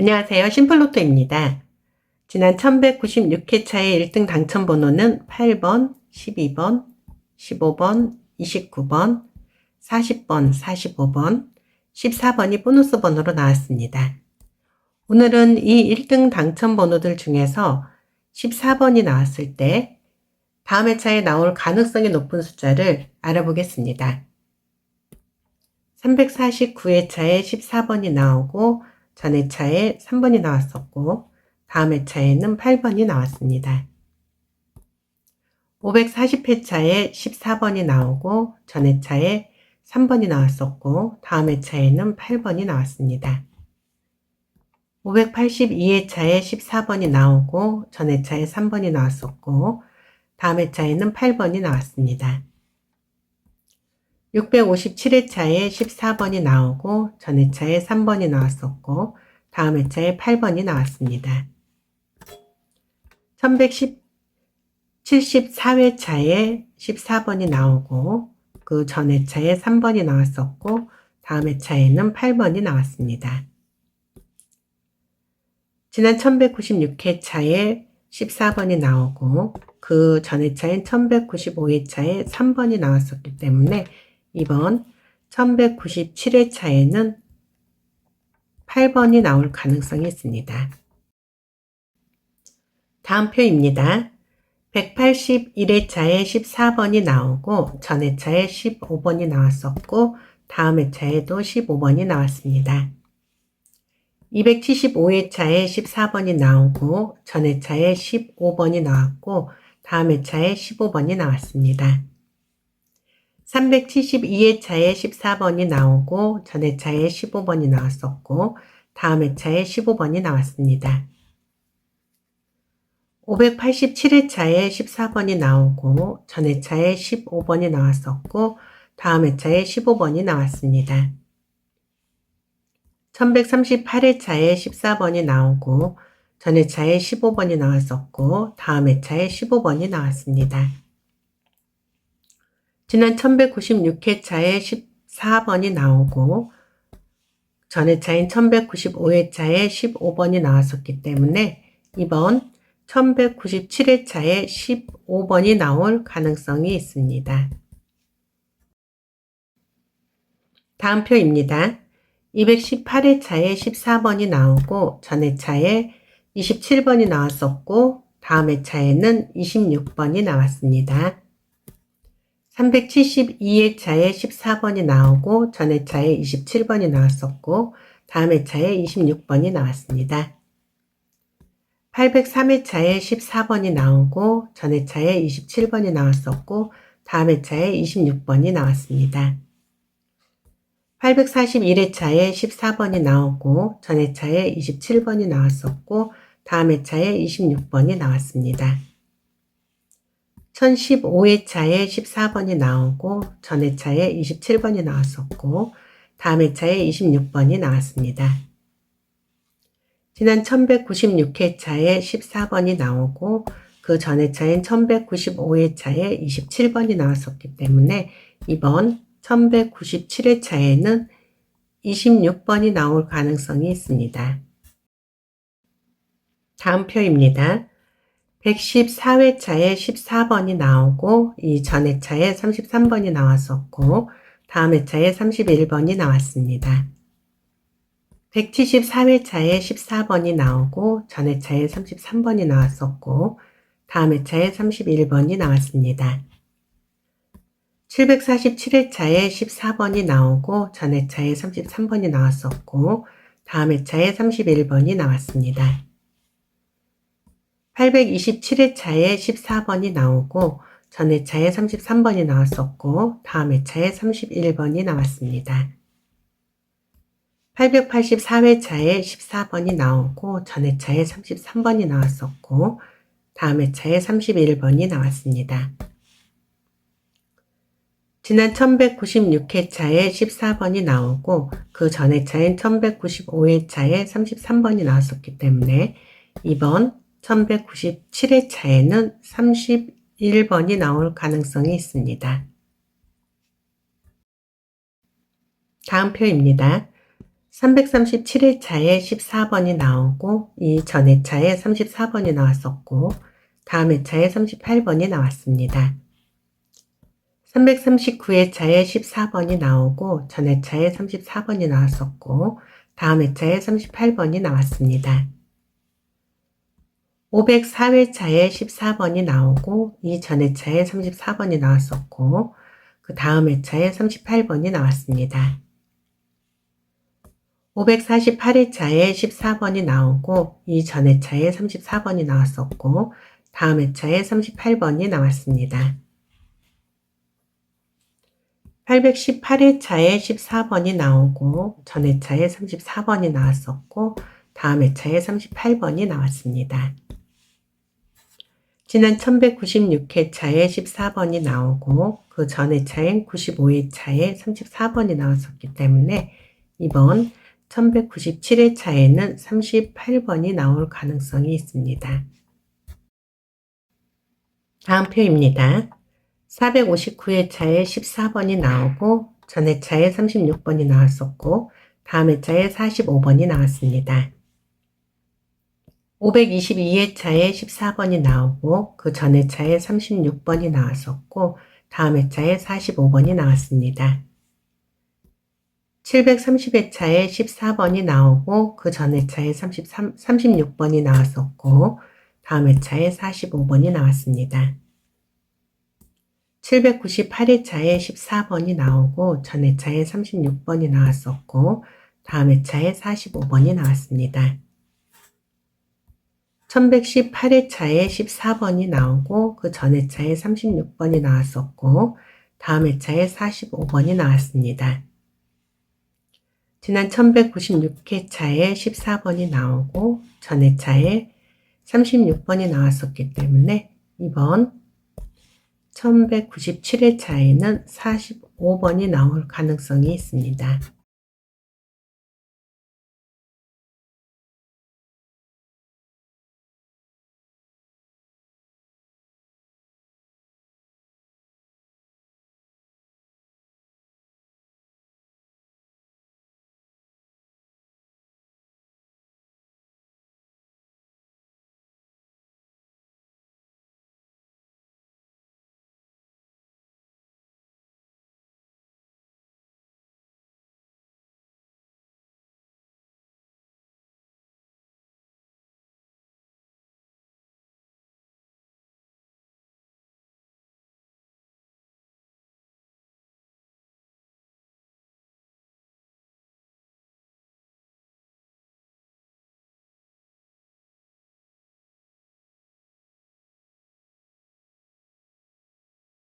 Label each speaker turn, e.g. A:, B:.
A: 안녕하세요. 심플로토입니다. 지난 1196회차의 1등 당첨 번호는 8번, 12번, 15번, 29번, 40번, 45번, 14번이 보너스 번호로 나왔습니다. 오늘은 이 1등 당첨 번호들 중에서 14번이 나왔을 때 다음 회차에 나올 가능성이 높은 숫자를 알아보겠습니다. 349회차에 14번이 나오고 전 회차에 3번이 나왔었고 다음 회차에는 8번이 나왔습니다. 540회차에 14번이 나오고 전 회차에 3번이 나왔었고 다음 회차에는 8번이 나왔습니다. 582회차에 14번이 나오고 전 회차에 3번이 나왔었고 다음 회차에는 8번이 나왔습니다. 657회차에 14번이 나오고 전 회차에 3번이 나왔었고 다음 회차에 8번이 나왔습니다. 1174회차에 14번이 나오고 그 전 회차에 3번이 나왔었고 다음 회차에는 8번이 나왔습니다. 지난 1196회차에 14번이 나오고 그 전 회차인 1195회차에 3번이 나왔었기 때문에 이번 1197회차에는 8번이 나올 가능성이 있습니다. 다음 표입니다. 181회차에 14번이 나오고 전 회차에 15번이 나왔었고 다음 회차에도 15번이 나왔습니다. 275회차에 14번이 나오고 전 회차에 15번이 나왔고 다음 회차에 15번이 나왔습니다. 372회차에 14번이 나오고 전 회차에 15번이 나왔었고 다음 회차에 15번이 나왔습니다. 587회차에 14번이 나오고 전 회차에 15번이 나왔었고 다음 회차에 15번이 나왔습니다. 1138회차에 14번이 나오고 전 회차에 15번이 나왔었고 다음 회차에 15번이 나왔습니다. 지난 1196회차에 14번이 나오고 전 회차인 1195회차에 15번이 나왔었기 때문에 이번 1197회차에 15번이 나올 가능성이 있습니다. 다음 표입니다. 218회차에 14번이 나오고 전 회차에 27번이 나왔었고 다음 회차에는 26번이 나왔습니다. 372회차에 14번이 나오고 전 회차에 27번이 나왔었고 다음 회차에 26번이 나왔습니다. 803회차에 14번이 나오고 전 회차에 27번이 나왔었고 다음 회차에 26번이 나왔습니다. 841회차에 14번이 나오고 전 회차에 27번이 나왔었고 다음 회차에 26번이 나왔습니다. 1015회차에 14번이 나오고 전 회차에 27번이 나왔었고 다음 회차에 26번이 나왔습니다. 지난 1196회차에 14번이 나오고 그 전 회차인 1195회차에 27번이 나왔었기 때문에 이번 1197회차에는 26번이 나올 가능성이 있습니다. 다음 표입니다. 114회차에 14번이 나오고 이 전 회차에 33번이 나왔었고 다음 회차에 31번이 나왔습니다. 174회차에 14번이 나오고 전 회차에 33번이 나왔었고 다음 회차에 31번이 나왔습니다. 747회차에 14번이 나오고 전 회차에 33번이 나왔었고 다음 회차에 31번이 나왔습니다. 827회차에 14번이 나오고 전 회차에 33번이 나왔었고 다음 회차에 31번이 나왔습니다. 884회차에 14번이 나오고 전 회차에 33번이 나왔었고 다음 회차에 31번이 나왔습니다. 지난 1196회차에 14번이 나오고 그 전 회차인 1195회차에 33번이 나왔었기 때문에 이번 1197회차에는 31번이 나올 가능성이 있습니다. 다음 표입니다. 337회차에 14번이 나오고 이 전 회차에 34번이 나왔었고 다음 회차에 38번이 나왔습니다. 339회차에 14번이 나오고 전 회차에 34번이 나왔었고 다음 회차에 38번이 나왔습니다. 504회차에 14번이 나오고 이전 회차에 34번이 나왔었고 그 다음 회차에 38번이 나왔습니다. 548회차에 14번이 나오고 이전 회차에 34번이 나왔었고 다음 회차에 38번이 나왔습니다. 818회차에 14번이 나오고 전 회차에 34번이 나왔었고 다음 회차에 38번이 나왔습니다. 지난 1196회 차에 14번이 나오고 그전 회차엔 95회 차에 34번이 나왔었기 때문에 이번 1197회 차에는 38번이 나올 가능성이 있습니다. 다음 표입니다. 459회 차에 14번이 나오고 전 회 차에 36번이 나왔었고 다음 회차에 45번이 나왔습니다. 522회 차에 14번이 나오고 그 전 회 차에 36번이 나왔었고 다음 회차에 45번이 나왔습니다. 730회 차에 14번이 나오고 그 전 회 차에 33, 36번이 나왔었고 다음 회차에 45번이 나왔습니다. 798회 차에 14번이 나오고 전 회차에 36번이 나왔었고 다음 회차에 45번이 나왔습니다. 1118회차에 14번이 나오고 그 전 회차에 36번이 나왔었고 다음 회차에 45번이 나왔습니다. 지난 1196회차에 14번이 나오고 전 회차에 36번이 나왔었기 때문에 이번 1197회차에는 45번이 나올 가능성이 있습니다.